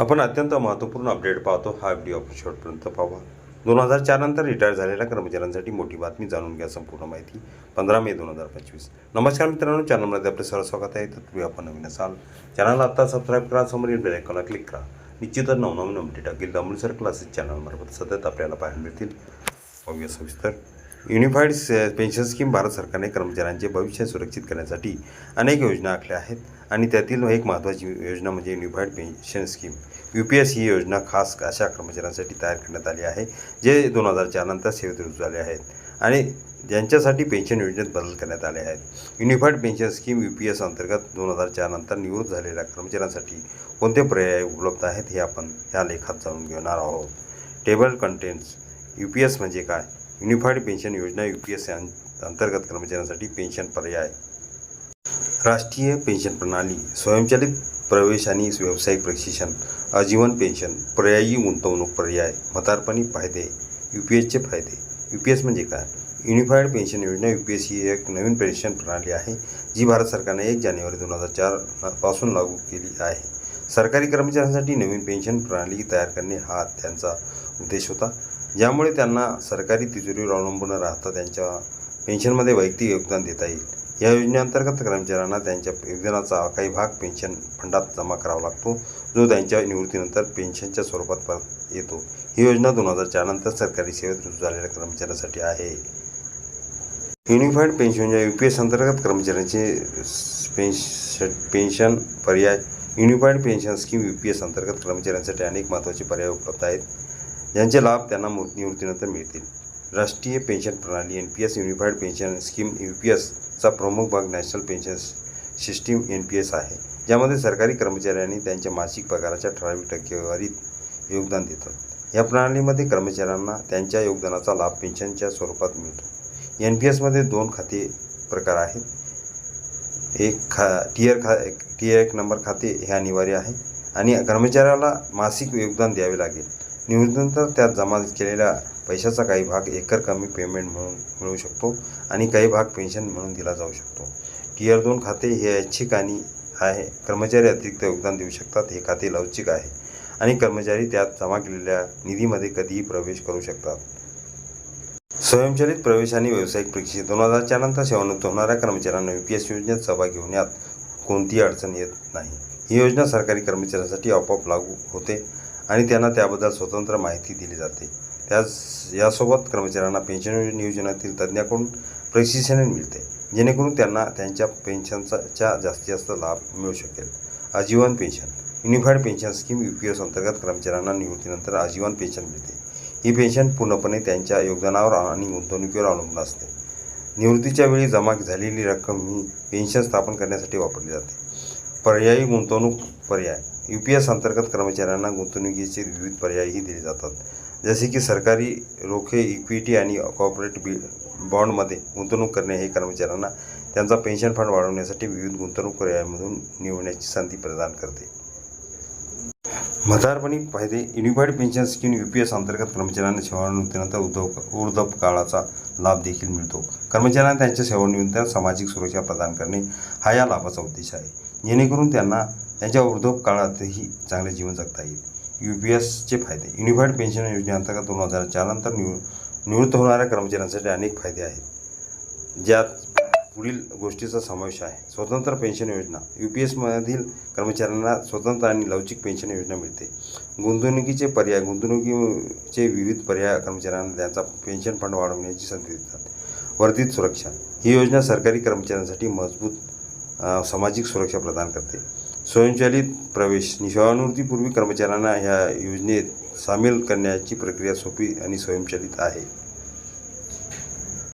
आपण अत्यंत महत्त्वपूर्ण अपडेट पाहतो. हा व्हिडिओ आपण शेवटपर्यंत पाहा दोन हजार चार नंतर रिटायर झालेल्या कर्मचाऱ्यांसाठी मोठी बातमी जाणून घ्या संपूर्ण माहिती. पंधरा मे दोन हजार पंचवीस. नमस्कार मित्रांनो चॅनलमध्ये आपले सर्व स्वागत आहे. तर तुम्ही आपण नवीन असाल चॅनलला आत्ता सबस्क्राईब करा समोरील बेलायकॉनला क्लिक करा. निश्चितच नवनवीन अपडेट अगदी अमृतसर क्लासेस चॅनलमार्फत सतत आपल्याला पाहायला मिळतील. पाहूया सविस्तर. युनिफाईड स- पेन्शन स्कीम भारत सरकारने कर्मचाऱ्यांचे भविष्य सुरक्षित करण्यासाठी अनेक योजना आखल्या आहेत आणि त्यातील एक महत्त्वाची योजना म्हणजे unified pension scheme. U P S ही योजना खास अशा कर्मचाऱ्यांसाठी तयार करण्यात आली आहे जे दोन हजार चारनंतर सेवेत रुजू झाले आहेत आणि ज्यांच्यासाठी पेन्शन योजनेत बदल करण्यात आले आहेत. Unified pension scheme U P S अंतर्गत दोन हजार चारनंतर निवृत्त झालेल्या कर्मचाऱ्यांसाठी कोणते पर्याय उपलब्ध आहेत हे आपण ह्या लेखात जाणून घेणार आहोत. Table contents. U P S म्हणजे काय? युनिफाईड पेन्शन योजना यू पी एस अंतर्गत कर्मचाऱ्यांसाठी पेन्शन पर्याय. राष्ट्रीय पेन्शन प्रणाली स्वयंचलित प्रवेश आणि व्यावसायिक प्रशिक्षण आजीवन पेन्शन पर्यायी गुंतवणूक पर्याय म्हातारपणी फायदे यू पी एसचे फायदे. यू पी एस म्हणजे काय? युनिफाईड पेन्शन योजना यू पी एस ही एक नवीन पेन्शन प्रणाली आहे जी भारत सरकारने एक जानेवारी दोन हजार चारपासून लागू केली आहे. सरकारी कर्मचाऱ्यांसाठी नवीन पेन्शन प्रणाली तयार करणे हा त्यांचा उद्देश होता. ज्यामुळे त्यांना सरकारी तिजोरीवर अवलंबून राहता त्यांच्या पेन्शनमध्ये वैयक्तिक योगदान देता येईल. या योजनेअंतर्गत कर्मचाऱ्यांना त्यांच्या योगदानाचा काही भाग पेन्शन फंडात जमा करावा लागतो जो त्यांच्या निवृत्तीनंतर पेन्शनच्या स्वरूपात परत येतो. ही योजना दोन हजार चारनंतर सरकारी सेवेत रुजू झालेल्या कर्मचाऱ्यांसाठी आहे. युनिफाईड पेन्शन या यू पी एस अंतर्गत कर्मचाऱ्यांचे पेन्श पेन्शन पर्याय. Unified pension scheme U P S अंतर्गत कर्मचाऱ्यांसाठी अनेक महत्त्वाचे पर्याय उपलब्ध आहेत. यांचे लाभ त्यांना मु- निवृत्तीनंतर मिळतील. राष्ट्रीय पेन्शन प्रणाली N P S unified pension scheme U P एसचा प्रमुख भाग national pension system N P S आहे ज्यामध्ये सरकारी कर्मचाऱ्यांनी त्यांच्या मासिक पगाराच्या ठराविक टक्केवारीत योगदान देतात. या प्रणालीमध्ये कर्मचाऱ्यांना त्यांच्या योगदानाचा लाभ पेन्शनच्या स्वरूपात मिळतो. एन पी एसमध्ये दोन खाते प्रकार आहेत. एक खा टीयर खा टीयर एक नंबर खाते हे अनिवार्य आहे आणि कर्मचाऱ्याला मासिक योगदान द्यावे लागेल. निवृत्तीनंतर त्यात जमा केलेल्या पैशाचा काही भाग एकर कमी पेमेंट म्हणून मिळू शकतो आणि काही भाग पेन्शन म्हणून दिला जाऊ शकतो. टीयर दोन खाते हे ऐच्छिक आणि आहे. कर्मचारी अतिरिक्त योगदान देऊ शकतात. हे खाते लवचिक आहे आणि कर्मचारी त्यात जमा केलेल्या निधीमध्ये कधीही प्रवेश करू शकतात. स्वयंचलित प्रवेश आणि व्यावसायिक प्रशिक्षण दोन हजारच्या नंतर सेवानिवृत्त होणाऱ्या कर्मचाऱ्यांना यू पी एस योजनेत सहभागी होण्यात कोणतीही अडचण येत नाही. ही योजना सरकारी कर्मचाऱ्यांसाठी आपोआप लागू होते. आणि त्यांना त्याबद्दल स्वतंत्र माहिती दिली जाते. त्याच यासोबत कर्मचाऱ्यांना पेन्शन नियोजनातील तज्ज्ञाकडून प्रशिक्षण मिळते जेणेकरून त्यांना त्यांच्या पेन्शनचा जास्तीत जास्त लाभ मिळू शकेल. आजीवन pension unified pension scheme U P S अंतर्गत कर्मचाऱ्यांना निवृत्तीनंतर आजीवन पेन्शन मिळते. ही पेन्शन पूर्णपणे त्यांच्या योगदानावर आणि गुंतवणुकीवर अवलंबून असते. निवृत्तीच्या वेळी जमा झालेली रक्कम ही पेन्शन स्थापन करण्यासाठी वापरली जाते. पर्यायी गुंतवणूक पर्याय यू पी एस अंतर्गत कर्मचाऱ्यांना गुंतवणुकीचे विविध पर्यायही दिले जातात. जसे की सरकारी रोखे इक्विटी आणि कॉर्पोरेट बी बॉन्डमध्ये गुंतवणूक करणे हे कर्मचाऱ्यांना त्यांचा पेन्शन फंड वाढवण्यासाठी विविध गुंतवणूक पर्यायांमधून निवडण्याची संधी प्रदान करते. म्हातारपणी फायदे unified pension scheme U P S अंतर्गत कर्मचाऱ्यांना सेवानिवृत्तीनंतर उद्धव वृद्ध काळाचा लाभ देखील मिळतो. कर्मचाऱ्यांना त्यांच्या सेवानिवृत्तीनंतर सामाजिक सुरक्षा प्रदान करणे हा या लाभाचा उद्देश आहे. जेणेकरून त्यांना त्यांच्या वृद्धोपकाळातही चांगले जीवन जगता येईल. यू पी एसचे फायदे. युनिफाईड पेन्शन योजनेअंतर्गत दोन हजार चारनंतर निवृ निवृत्त होणाऱ्या कर्मचाऱ्यांसाठी अनेक फायदे आहेत. ज्यात पुढील गोष्टीचा समावेश आहे. स्वतंत्र पेन्शन योजना. यू पी एसमधील कर्मचाऱ्यांना स्वतंत्र आणि लवचिक पेन्शन योजना मिळते. गुंतवणुकीचे पर्याय गुंतवणुकीचे विविध पर्याय कर्मचाऱ्यांना त्यांचा पेन्शन फंड वाढवण्याची संधी देतात. वर्धित सुरक्षा. ही योजना सरकारी कर्मचाऱ्यांसाठी मजबूत सामाजिक सुरक्षा प्रदान करते. स्वयंचलित प्रवेश. सेवानिवृत्तीपूर्वी कर्मचाऱ्यांना ह्या योजनेत सामील करण्याची प्रक्रिया सोपी आणि स्वयंचलित आहे.